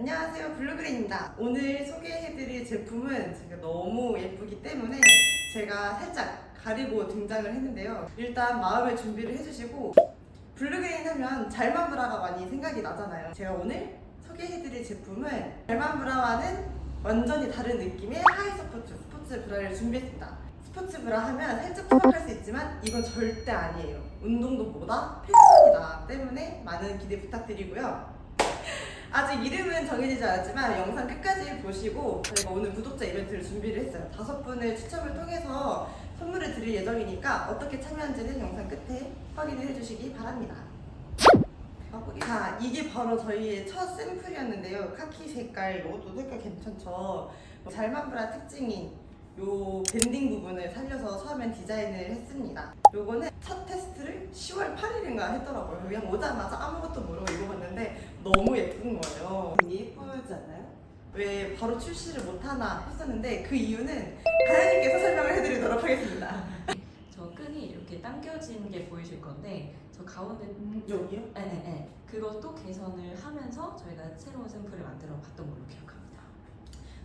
안녕하세요. 블루그린입니다. 오늘 소개해드릴 제품은 제가 너무 예쁘기 때문에 제가 살짝 가리고 등장을 했는데요. 일단 마음의 준비를 해주시고 블루그린 하면 잘만 브라가 많이 생각이 나잖아요. 제가 오늘 소개해드릴 제품은 잘만 브라와는 완전히 다른 느낌의 하이 서포트 스포츠 브라를 준비했습니다. 스포츠 브라 하면 살짝 투박할 수 있지만 이건 절대 아니에요. 운동도보다? 패션이다 때문에 많은 기대 부탁드리고요 아직 이름은 정해지지 않았지만 영상 끝까지 보시고 저희가 오늘 구독자 이벤트를 준비를 했어요. 다섯 분을 추첨을 통해서 선물을 드릴 예정이니까 어떻게 참여한지는 영상 끝에 확인을 해주시기 바랍니다. 자, 이게 바로 저희의 첫 샘플이었는데요. 카키 색깔, 이것도 색깔 괜찮죠? 잘만브라 특징인 요 밴딩 부분을 살려서 처음엔 디자인을 했습니다. 요거는 첫 테스트를 10월 8일인가 했더라고요. 그냥 오자마자 아무것도 모르고 입어봤는데 너무 예쁜 거예요. 예쁘지 않나요? 왜 바로 출시를 못하나 했었는데 그 이유는 가연님께서 설명을 해드리도록 하겠습니다. 저 끈이 이렇게 당겨진 게 보이실 건데 저 가운데 여기요? 네네네 그것도 개선을 하면서 저희가 새로운 샘플을 만들어 봤던 걸로 기억합니다.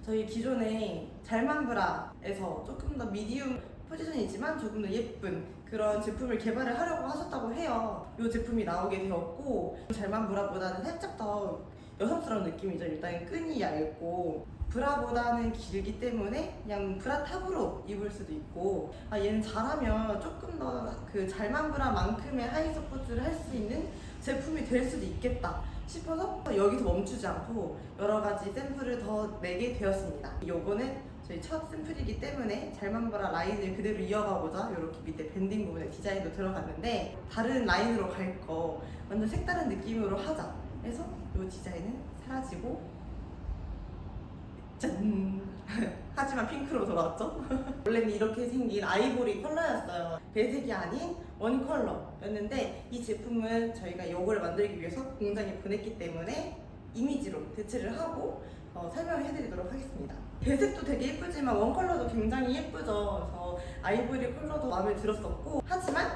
저희 기존에 잘만브라에서 조금 더 미디움 포지션이지만 조금 더 예쁜 그런 제품을 개발을 하려고 하셨다고 해요. 이 제품이 나오게 되었고 잘만 브라보다는 살짝 더 여성스러운 느낌이죠. 일단 끈이 얇고 브라보다는 길기 때문에 그냥 브라 탑으로 입을 수도 있고 아 얘는 잘하면 조금 더 그 잘만 브라만큼의 하이 서포트를 할 수 있는 제품이 될 수도 있겠다 싶어서 여기서 멈추지 않고 여러 가지 샘플을 더 내게 되었습니다. 요거는 저희 첫 샘플이기 때문에 잘만보라 라인을 그대로 이어가고자 이렇게 밑에 밴딩 부분에 디자인도 들어갔는데 다른 라인으로 갈 거 완전 색다른 느낌으로 하자. 해서 이 디자인은 사라지고 짠! 하지만 핑크로 돌아왔죠? 원래는 이렇게 생긴 아이보리 컬러였어요. 배색이 아닌 원 컬러였는데 이 제품은 저희가 이걸 만들기 위해서 공장에 보냈기 때문에 이미지로 대체를 하고 어, 설명을 해드리도록 하겠습니다. 배색도 되게 예쁘지만 원 컬러도 굉장히 예쁘죠. 그래서 아이보리 컬러도 마음에 들었었고 하지만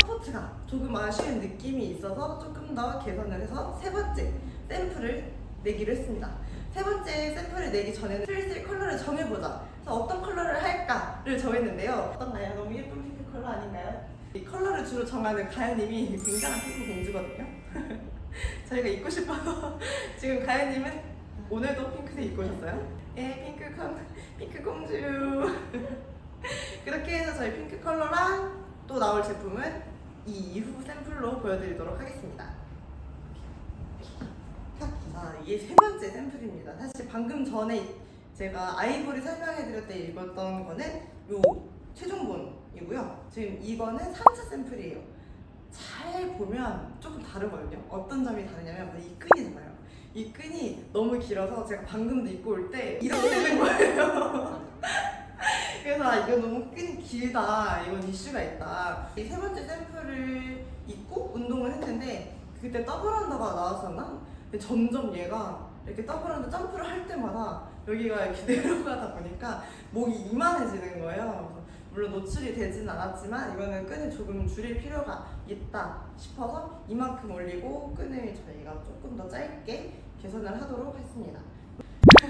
서포트가 조금 아쉬운 느낌이 있어서 조금 더 개선을 해서 세 번째 샘플을 내기로 했습니다. 세 번째 샘플을 내기 전에는 슬슬 컬러를 정해보자. 그래서 어떤 컬러를 할까를 정했는데요. 어떤가요? 너무 예쁜 핑크 컬러 아닌가요? 이 컬러를 주로 정하는 가연님이 굉장한 핑크 공주거든요. 저희가 입고 싶어서 지금 가연님은 오늘도 핑크색 입고 오셨어요? 예, 핑크 컴, 핑크 공주. 그렇게 해서 저희 핑크 컬러랑 또 나올 제품은 이 이후 샘플로 보여드리도록 하겠습니다. 자, 이게 세 번째 샘플입니다. 사실 방금 전에 제가 아이보리 설명해드릴 때 읽었던 거는 요 최종본이고요. 지금 이거는 3차 샘플이에요. 잘 보면 조금 다르거든요. 어떤 점이 다르냐면 이 끈이잖아요. 이 끈이 너무 길어서 제가 방금도 입고 올 때 이렇게 되는 거예요. 그래서 아, 이거 너무 끈이 길다. 이건 이슈가 있다. 이 세 번째 샘플을 입고 운동을 했는데 그때 더블언더가 나왔었나? 근데 점점 얘가 이렇게 더블언더 점프를 할 때마다 여기가 이렇게 내려가다 보니까 목이 이만해지는 거예요. 물론 노출이 되진 않았지만 이거는 끈을 조금 줄일 필요가 있다 싶어서 이만큼 올리고 끈을 저희가 조금 더 짧게 개선을 하도록 했습니다.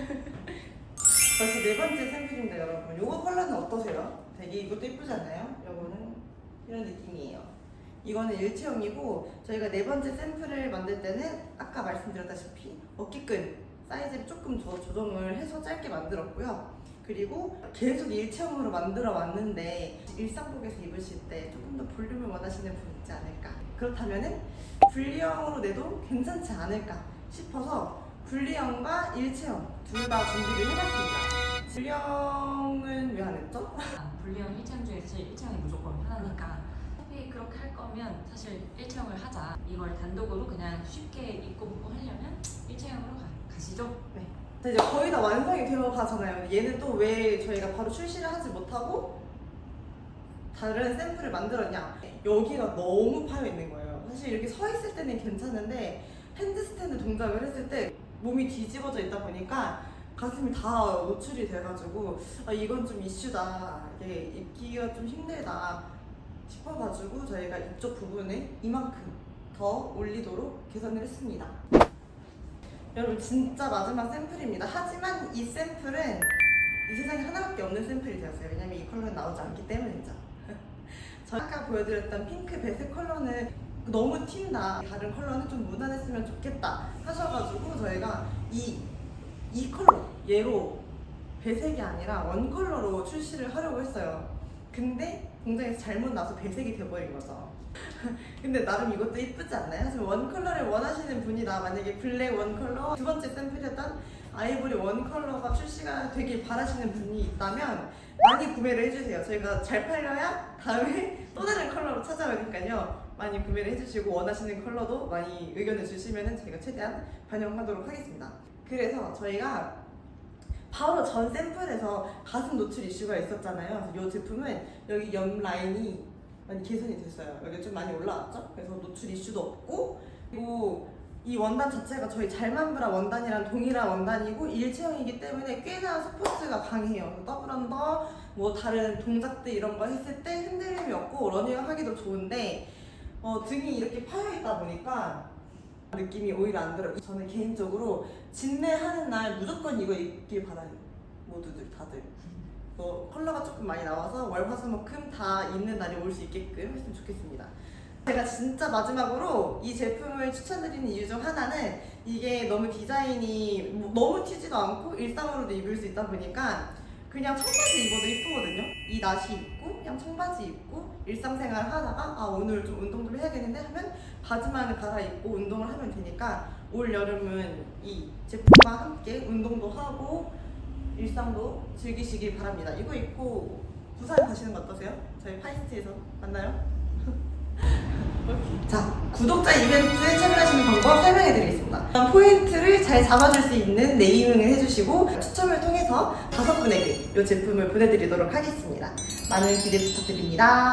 벌써 네 번째 샘플인데 여러분 요거 컬러는 어떠세요? 되게 이것도 예쁘지 않나요? 요거는 이런 느낌이에요. 이거는 일체형이고 저희가 네 번째 샘플을 만들 때는 아까 말씀드렸다시피 어깨끈 사이즈를 조금 더 조정을 해서 짧게 만들었고요. 그리고 계속 일체형으로 만들어 왔는데 일상복에서 입으실 때 조금 더 볼륨을 원하시는 분 있지 않을까? 그렇다면 은 분리형으로 내도 괜찮지 않을까 싶어서 분리형과 일체형 둘 다 준비를 해봤습니다. 분리형은 왜 안 했죠? 아, 분리형 1체형 중에 사실 1체형이 무조건 편하니까 어차피 그렇게 할 거면 사실 1체형을 하자. 이걸 단독으로 그냥 쉽게 입고 보고 하려면 1체형으로 가, 가시죠. 자, 이제 거의 다 완성이 되어 가잖아요. 얘는 또 왜 저희가 바로 출시를 하지 못하고 다른 샘플을 만들었냐? 여기가 너무 파여 있는 거예요. 사실 이렇게 서 있을 때는 괜찮은데 핸드스탠드 동작을 했을 때 몸이 뒤집어져 있다 보니까 가슴이 다 노출이 돼가지고 아, 이건 좀 이슈다. 이게 입기가 좀 힘들다 싶어가지고 저희가 이쪽 부분을 이만큼 더 올리도록 개선을 했습니다. 여러분 진짜 마지막 샘플입니다. 하지만 이 샘플은 이 세상에 하나밖에 없는 샘플이 되었어요. 왜냐면 이 컬러는 나오지 않기 때문이죠. 저 아까 보여드렸던 핑크 배색 컬러는 너무 튄다. 다른 컬러는 좀 무난했으면 좋겠다 하셔가지고 저희가 이, 이 컬러 얘로 배색이 아니라 원 컬러로 출시를 하려고 했어요. 근데 공장에서 잘못 나서 배색이 돼버린 거죠. 근데 나름 이것도 이쁘지 않나요? 하지만 원 컬러를 원하시는 분이다. 만약에 블랙 원 컬러 두 번째 샘플이었던 아이보리 원 컬러가 출시가 되길 바라시는 분이 있다면 많이 구매를 해주세요. 저희가 잘 팔려야 다음에 또 다른 컬러로 찾아오니까요. 많이 구매를 해주시고 원하시는 컬러도 많이 의견을 주시면 저희가 최대한 반영하도록 하겠습니다. 그래서 저희가 바로 전 샘플에서 가슴 노출 이슈가 있었잖아요. 이 제품은 여기 옆 라인이 많이 개선이 됐어요. 여기 좀 많이 올라왔죠? 그래서 노출 이슈도 없고 그리고 이 원단 자체가 저희 잘만브라 원단이랑 동일한 원단이고 일체형이기 때문에 꽤나 스포츠가 강해요. 그래서 더블 언더, 뭐 다른 동작들 이런 거 했을 때 흔들림이 없고 러닝하기도 좋은데 어, 등이 이렇게 파여 있다 보니까 느낌이 오히려 안 들어요. 저는 개인적으로 진내하는 날 무조건 이거 입길 바라요. 모두들 다들. 어, 컬러가 조금 많이 나와서 월화수목금 다 입는 날이 올 수 있게끔 했으면 좋겠습니다. 제가 진짜 마지막으로 이 제품을 추천드리는 이유 중 하나는 이게 너무 디자인이 뭐 너무 튀지도 않고 일상으로도 입을 수 있다 보니까 그냥 청바지 입어도 이쁘거든요. 이 나시 입고 그냥 청바지 입고 일상생활 하다가 아 오늘 좀 운동 좀 해야겠는데 하면 바지만 갈아입고 운동을 하면 되니까 올 여름은 이 제품과 함께 운동도 하고 일상도 즐기시길 바랍니다. 이거 입고 부산 가시는 거 어떠세요? 저희 파이스트에서 만나요? 자, 구독자 이벤트에 참여하시는 방법 설명해 드리겠습니다. 포인트를 잘 잡아줄 수 있는 네이밍을 해주시고 추첨을 통해서 다섯 분에게 이 제품을 보내드리도록 하겠습니다. 많은 기대 부탁드립니다.